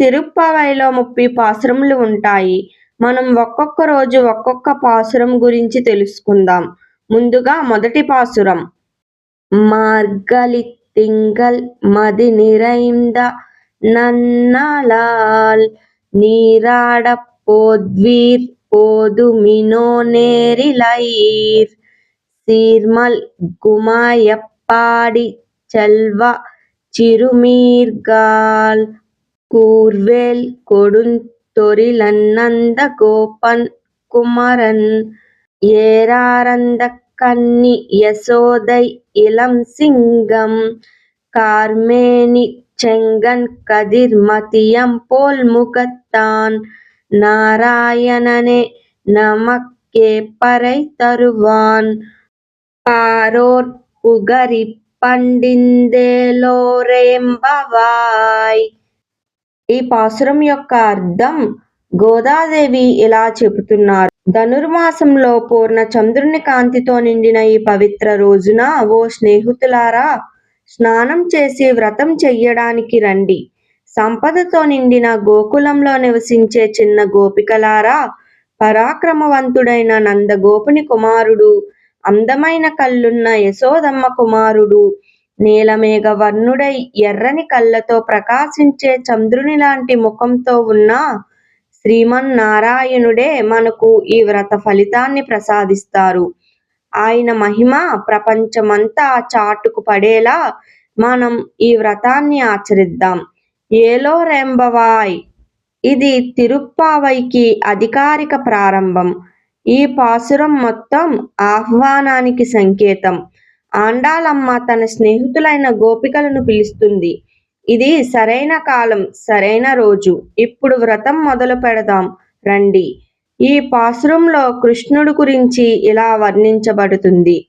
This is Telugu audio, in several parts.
తిరుప్పావైలో ముప్పై పాసురములు ఉంటాయి మనం ఒక్కొక్క రోజు ఒక్కొక్క పాసురం గురించి తెలుసుకుందాం ముందుగా మొదటి పాసురం మార్గలి తింగల్ మది நிறைந்த நன்னலால் நீராடப் போத்வீர் போதுமினோ நேரிழையீர் சீர்மல் குமாயப்பாடி செல்வ சிறுமீர்கால் கூர்வேல் கொடுந்தொழிலநந்த கோபன் குமரன் ஏராரந்த கன்னி யசோதை இளம் சிங்கம் கார்மேனி செங்கன் கதிர் மதியம் போல் முகத்தான் நாராயணனே நமக்கே பறை தருவான். பாரோர் புகரி பண்டிந்தேலோரேம்பவாய் ఈ పాసురం యొక్క అర్థం గోదాదేవి ఇలా చెబుతున్నారు. ధనుర్మాసంలో పూర్ణ చంద్రుని కాంతితో నిండిన ఈ పవిత్ర రోజున ఓ స్నేహితులారా స్నానం చేసి వ్రతం చెయ్యడానికి రండి. సంపదతో నిండిన గోకులంలో నివసించే చిన్న గోపికలారా పరాక్రమవంతుడైన నందగోపుని కుమారుడు అందమైన కళ్ళున్న యశోదమ్మ కుమారుడు నీలమేఘ వర్ణుడై ఎర్రని కళ్ళతో ప్రకాశించే చంద్రుని లాంటి ముఖంతో ఉన్న శ్రీమన్నారాయణుడే మనకు ఈ వ్రత ఫలితాన్ని ప్రసాదిస్తారు. ఆయన మహిమ ప్రపంచమంతా చాటుకు పడేలా మనం ఈ వ్రతాన్ని ఆచరిద్దాం. ఏలో రెంబవాయ్! ఇది తిరుప్పావైకి అధికారిక ప్రారంభం. ఈ పాసురం మొత్తం ఆహ్వానానికి సంకేతం. ఆండాలమ్మ తన స్నేహితులైన గోపికలను పిలుస్తుంది. ఇది సరైన కాలం సరైన రోజు. ఇప్పుడు వ్రతం మొదలు పెడదాం. రండి. ఈ పాశ్రంలో కృష్ణుడు గురించి ఇలా వర్ణించబడుతుంది.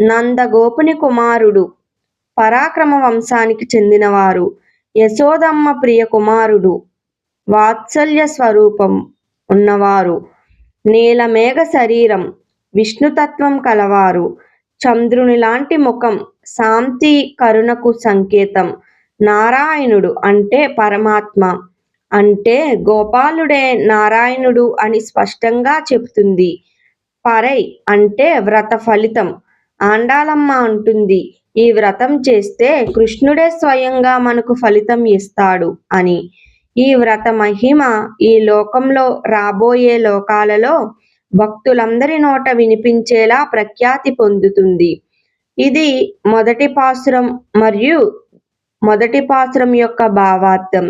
నందగోపుని కుమారుడు పరాక్రమ వంశానికి చెందినవారు. యశోదమ్మ ప్రియ కుమారుడు వాత్సల్య స్వరూపం ఉన్నవారు. నీలమేఘ శరీరం విష్ణుతత్వం కలవారు. చంద్రుని లాంటి ముఖం శాంతి కరుణకు సంకేతం. నారాయణుడు అంటే పరమాత్మ. అంటే గోపాలుడే నారాయణుడు అని స్పష్టంగా చెబుతుంది. పరై అంటే వ్రత ఫలితం. ఆండాలమ్మ అంటుంది ఈ వ్రతం చేస్తే కృష్ణుడే స్వయంగా మనకు ఫలితం ఇస్తాడు అని. ఈ వ్రత మహిమ ఈ లోకంలో రాబోయే లోకాలలో భక్తులందరి నోట వినిపించేలా ప్రఖ్యాతి పొందుతుంది. ఇది మొదటి పాసురం మరియు మొదటి పాసురం యొక్క భావార్థం.